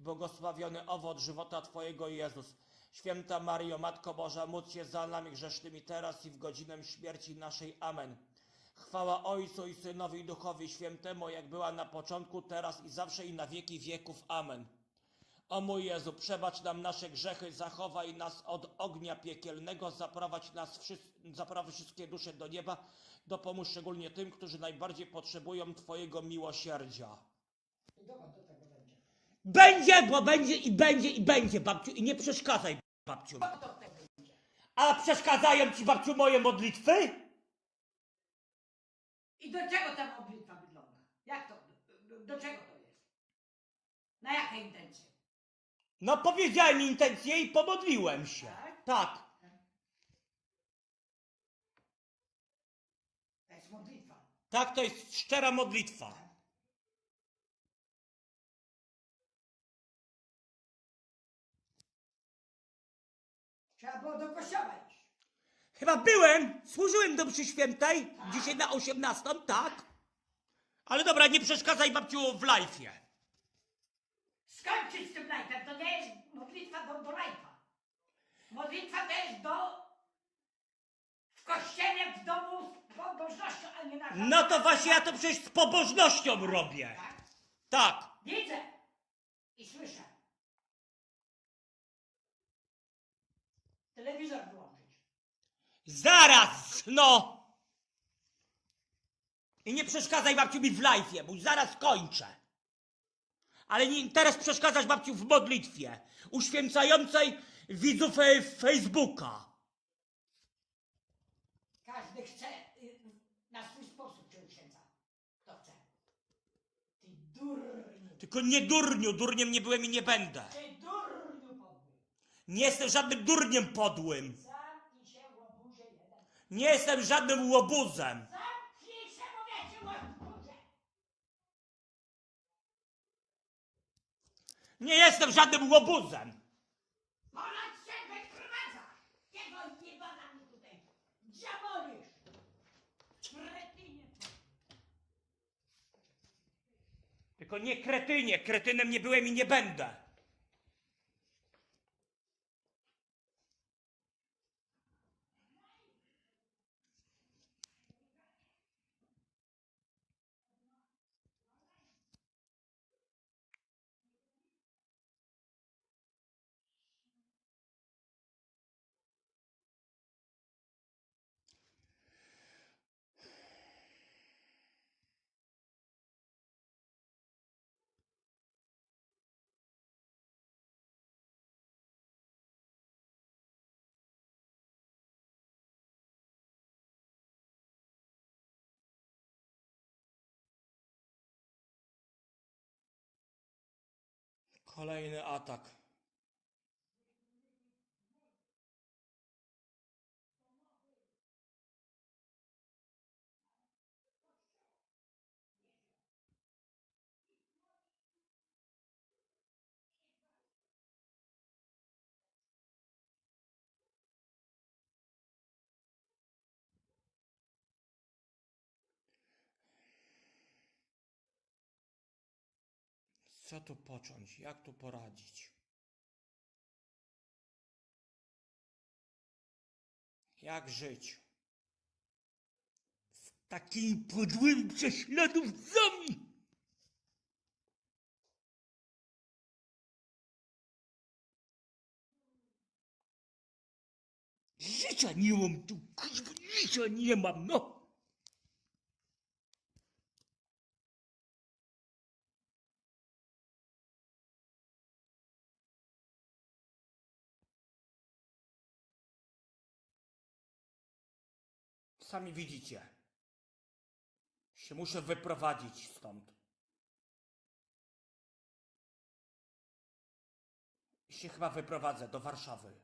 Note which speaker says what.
Speaker 1: i błogosławiony owoc żywota Twojego Jezus. Święta Mario, Matko Boża, módl się za nami grzesznymi teraz i w godzinę śmierci naszej. Amen. Chwała Ojcu i Synowi i Duchowi Świętemu, jak była na początku, teraz i zawsze i na wieki wieków. Amen. O mój Jezu, przebacz nam nasze grzechy, zachowaj nas od ognia piekielnego, zaprowadź nas wszys- zaprowadź wszystkie dusze do nieba, dopomóż szczególnie tym, którzy najbardziej potrzebują Twojego miłosierdzia.
Speaker 2: I dokąd do tego będzie?
Speaker 1: Bo będzie i będzie i będzie, babciu, i nie przeszkadzaj, babciu. A przeszkadzają ci, babciu, moje modlitwy?
Speaker 2: I do czego ta modlitwa wygląda? Jak to? Do, czego to jest? Na jakie intencje?
Speaker 1: No powiedziałem intencję i pomodliłem się.
Speaker 2: Tak?
Speaker 1: Tak.
Speaker 2: To jest modlitwa.
Speaker 1: Tak, to jest szczera modlitwa.
Speaker 2: Trzeba było do kościoła iść.
Speaker 1: Chyba byłem, służyłem do mszy świętej, dzisiaj na 18, tak. Ale dobra, nie przeszkadzaj babciu w lajfie.
Speaker 2: Skończyć z tym lajfem. To nie jest modlitwa do, do lajfa. Modlitwa to jest do... W kościele, w domu, z pobożnością, a nie na...
Speaker 1: No to właśnie ja to przecież z pobożnością robię.
Speaker 2: Tak?
Speaker 1: Tak.
Speaker 2: Widzę i słyszę. Telewizor wyłączyć.
Speaker 1: Zaraz, no. I nie przeszkadzaj babciu mi w lajfie, bo zaraz kończę. Ale nie, teraz przeszkadzasz babciu w modlitwie uświęcającej widzów e, Facebooka.
Speaker 2: Każdy chce y, na swój sposób się uświęca. Kto chce. Ty durniu.
Speaker 1: Tylko nie durniu, durniem nie byłem i nie będę.
Speaker 2: Ty.
Speaker 1: Nie jestem żadnym durniem podłym. Nie jestem żadnym łobuzem. Nie jestem żadnym łobuzem.
Speaker 2: Ponad się wyprowadza. Tego nie bada mnie tutaj. Diabolisz. Kretynie.
Speaker 1: Tylko nie kretynie, kretynem nie byłem i nie będę. Kolejny atak. Co tu począć? Jak tu poradzić? Jak żyć? Z takimi podłymi prześladowcami! Życia nie mam tu, życia nie mam, no! Sami widzicie. Się muszę wyprowadzić stąd. I się chyba wyprowadzę do Warszawy.